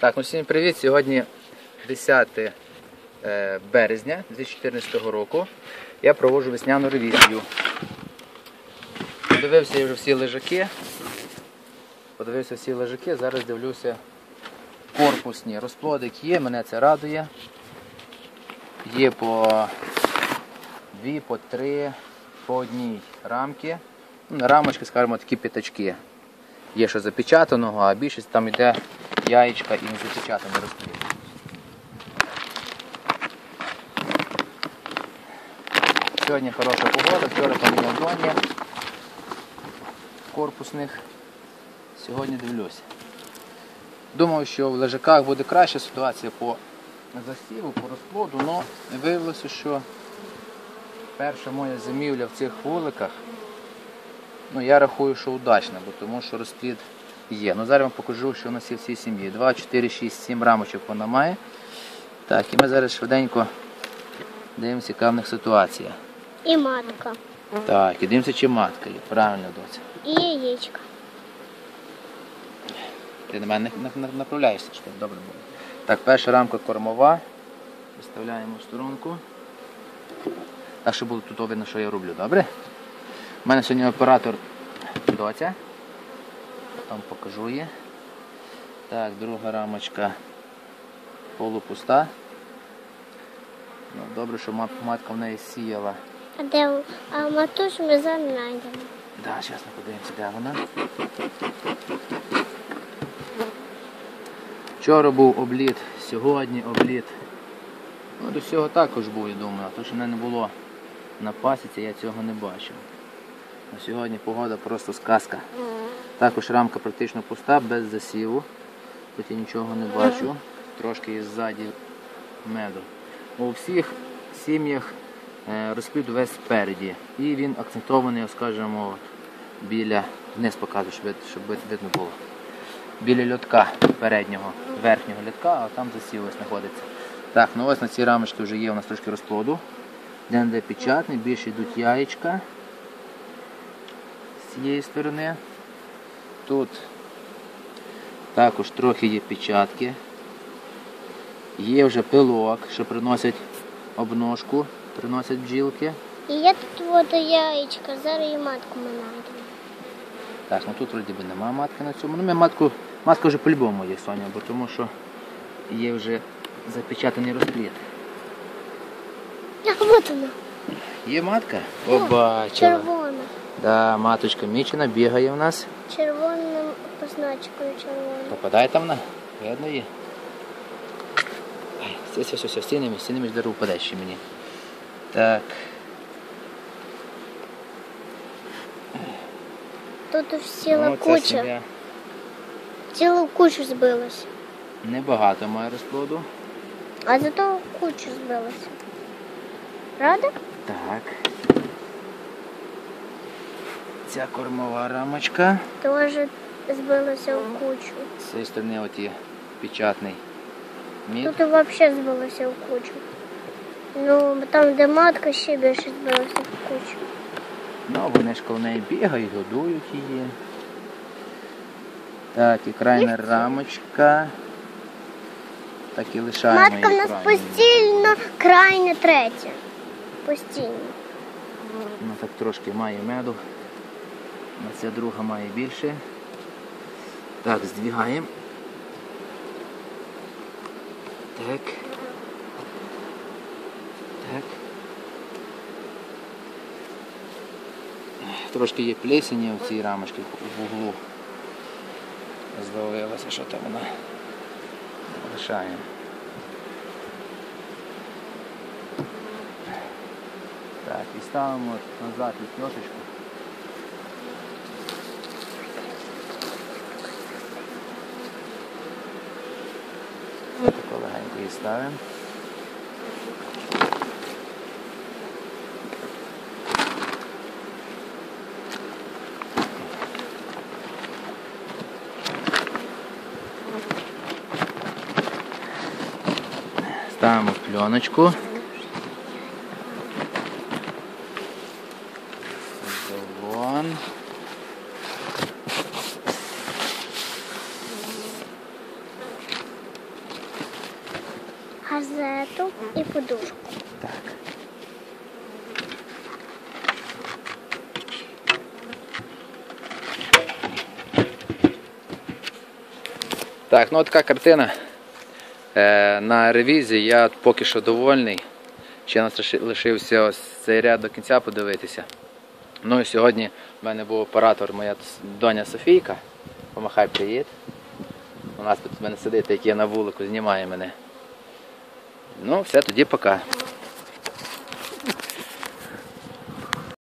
Так, ну всім привіт. Сьогодні 10 е, березня 2014 року. Я проводжу весняну ревізію. Подивився я вже всі лежаки. Подивився всі лежаки, зараз дивлюся корпусні. Розплодик є, мене це радує. Є по дві, по три, по одній рамки. Ну, рамочки, скажімо, такі п'ятачки. Є що запечатаного, а більшість там йде яєчка і не запечатаний розплід. Сьогодні хороша погода, вчора поміняв доні корпусних. Сьогодні дивлюся. Думав, що в лежаках буде краща ситуація по засіву, по розплоду, але виявилося, що перша моя зимівля в цих вуликах, ну я рахую, що удачна, бо тому що розплід є. Ну зараз вам покажу, що у нас є в цій сім'ї. 2, 4, 6, 7 рамочок вона має. Так, і ми зараз швиденько дивимося, яка в них ситуація. І матка. Так, і дивимося, чи матка є. Правильно, доця. І яєчка. Ти на мене не- не- не направляєшся, щоб добре було. Так, перша рамка кормова. Виставляємо в сторонку. Так, щоб було тут видно, що я роблю, добре? У мене сьогодні оператор доця. Там покажу її. Так, друга рамочка полупуста. Ну, добре, що мат- матка в неї сіяла. А де а матуш ми зараз знайдемо. Да, зараз ми подивимося, де вона. Вчора був обліт, сьогодні обліт. Ну, до всього також був, я думаю, а то, що мене не було на пасіці, я цього не бачив. На сьогодні погода просто сказка. Також рамка практично пуста, без засіву. Тут я нічого не бачу. Трошки є ззаді меду. У всіх сім'ях е, розплід весь спереді. І він акцентований, скажімо, біля, вниз показую, щоб, видно було. Біля льотка переднього, верхнього льотка, а там засів ось знаходиться. Так, ну ось на цій рамочці вже є у нас трошки розплоду. Де де печатний, більше йдуть яєчка з цієї сторони. Тут також трохи є печатки. Є вже пилок, що приносять обножку, приносять бджілки. І є тут от яєчка, зараз і матку ми знайдемо. Так, ну тут вроді би нема матки на цьому. Ну ми матку, матка вже по-любому є, Соня, бо тому що є вже запечатаний розплід. А от вона, Є матка? Побачила. червона. Да, маточка мічена, бігає в нас. Червоним позначкою червоною. Попадає там вона? Видно її. Все, все, все, все, стінами, стінами ж впаде ще мені. Так, Тут ціла ну, куча. сім'я Цілу кучу збилося. небагато має розплоду. А зато кучу збилося. Правда? Так. Ця кормова рамочка. Теж збилося в кучу. З цієї сторони оті печатний мід. Тут взагалі збилося в кучу. Ну, там, де матка, ще більше збилося в кучу. Ну, вони ж коло неї бігають, годують її. Так, і крайня рамочка. Так і лишаємо Матка в нас постійно крайня третя. Постійно. Ну так трошки має меду. А ця друга має більше. Так, здвігаємо. Так. Так. Трошки є плесені в цій рамочці в углу. Зловилося, що там вона. Лишаємо. Так, і ставимо назад ліпьошечку. Тако легенько її ставимо. Ставимо пленочку. Газету і подушку. Так. Так, ну така картина. Е, на ревізії я поки що довольний. Ще нас лишився ось цей ряд до кінця подивитися. Ну і сьогодні в мене був оператор, моя доня Софійка. Помахай привіт. У нас тут в мене сидить, який на вулику, знімає мене. Ну, все, тоді пока.